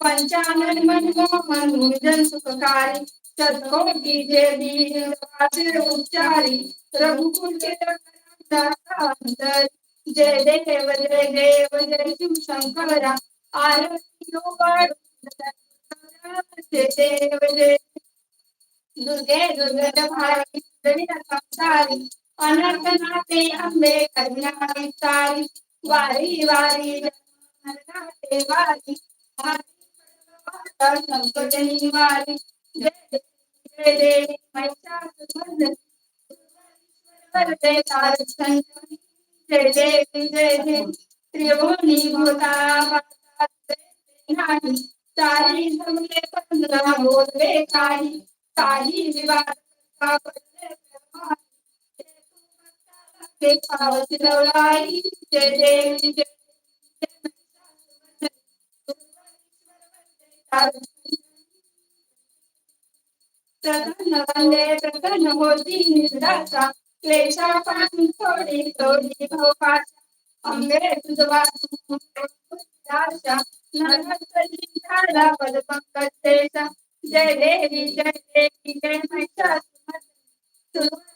पंचानन मनमोहन मुजन सुखकारी सद्कोटी जे दीन वाचे उच्चारी रघुकुल के अंतर जय देव जय देव जय शिव शंकरा आरती ओ जय देव जय दुर्गे दुर्गत भारती संसारी अनर्थनाथे अंबे कल्याणी सारी वारी वारी संकटनी वारी जय जय जय जय त्रिभुवनी चारी विवाद ते पावती लवलाई जय देव जय प्रसन्न वंदे प्रसन्न होती निर्दाचा क्लेशापासून थोडी थोडी भोपाचा अंबे तुझवा नरहरी झाला पद पंकजेचा जय देवी जय देवी, जय महिषासुरमर्दिनी सुरेश्वर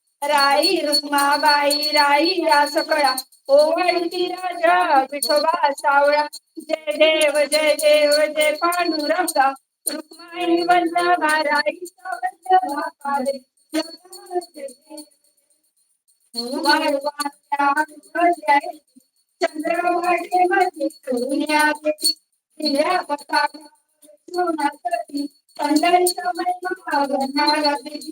राई रुक्माबाई, राई या सकळा ओवाळती राजा, विठोबा सावळा. जय देव जय देव, जय पांडुरंगा. रुक्माई वल्लभा राईचा वल्लभा पादे वारवाऱ्या उजळल्या चंद्रवाटेमध्ये दुनियाचे दिल्या पताका सोनातली पंढरीचा महिमा गणाला देवी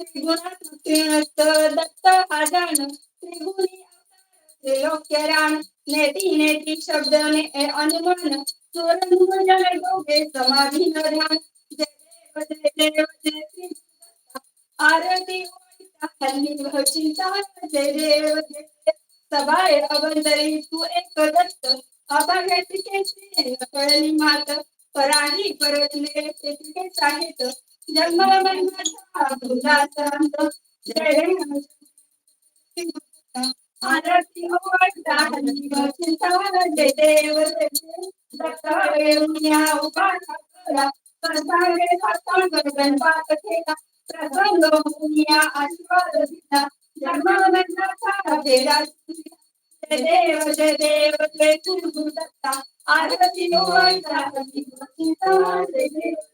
त्रिगुणात्मक दत्त आजान त्रिगुणी लोक्यरान नेती नेती शब्द ने अनुमान सुरंगुजन डोके समाधी ध्यान जय देव जय देव जय श्री. आरती हल्ली भचिता जय देव जय सभाय अवंतरी तू एक दत्त अभाग्याची केशी कळली मात पराणी परतले तेथे आहेत देव आरती जय गुरु दत्ता आरती भचिता जय देव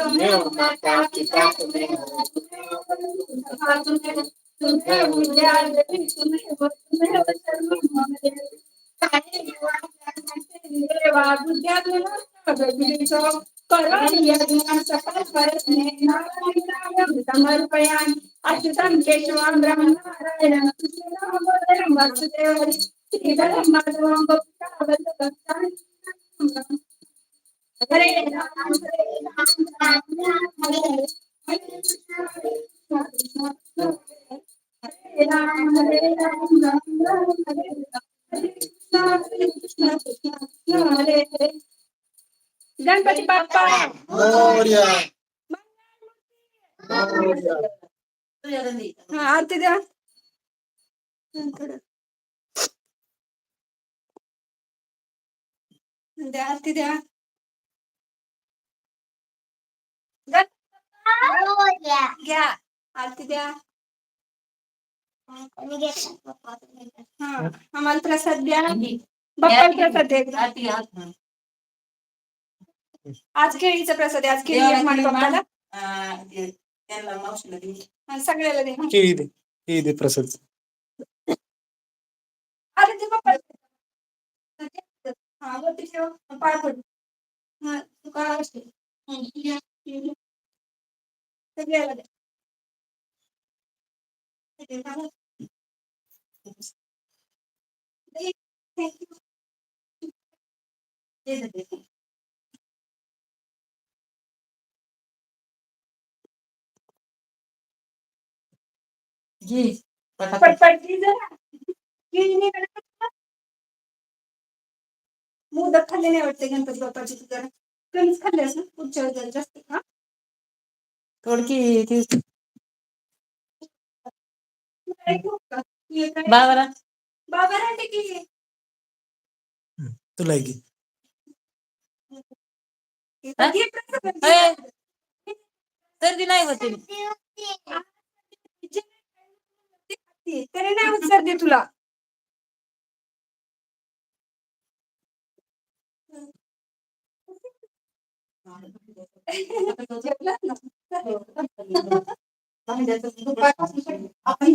तुम्हें माता पिता तुम्हें तुम्हें तुम्हें नारायण समर्पयामि अच्युतं केशवं ब्रह्मनारायण कृष्णं वासुदेव श्रीधरं माधवं भक्तावल्लभं हरे राम हरे राम गणपती बाप्पा मोरया मोरया हा आरती द्या द्या आरती द्या घ्या आरती द्या आम्हाला प्रसाद द्या बाप्पा प्रसाद द्या आज केळीचा प्रसाद आहे आज केळी आहे माझ्या बाप्पाला हा, सगळ्याला दे केळी दे केळी दे प्रसाद अरे ते बाप्पा हा वरती ठेव पाय पड हा तू काय असते हं, या, या. सगळ्याला दे सगळ्याला दे. दे. Thank you. दे, दे, दे. रे? मोदक खाल्ले नाही वाटते गणपती बाप्पाची तू जरा कमीच खाल्ले असं पुढच्या वेळेस जरा जास्त खा थोडकी ती बाबा राहते की तुला. सर्दी नाही होते। त्याने नाही होत सर्दी तुला जेवलात ना? आपण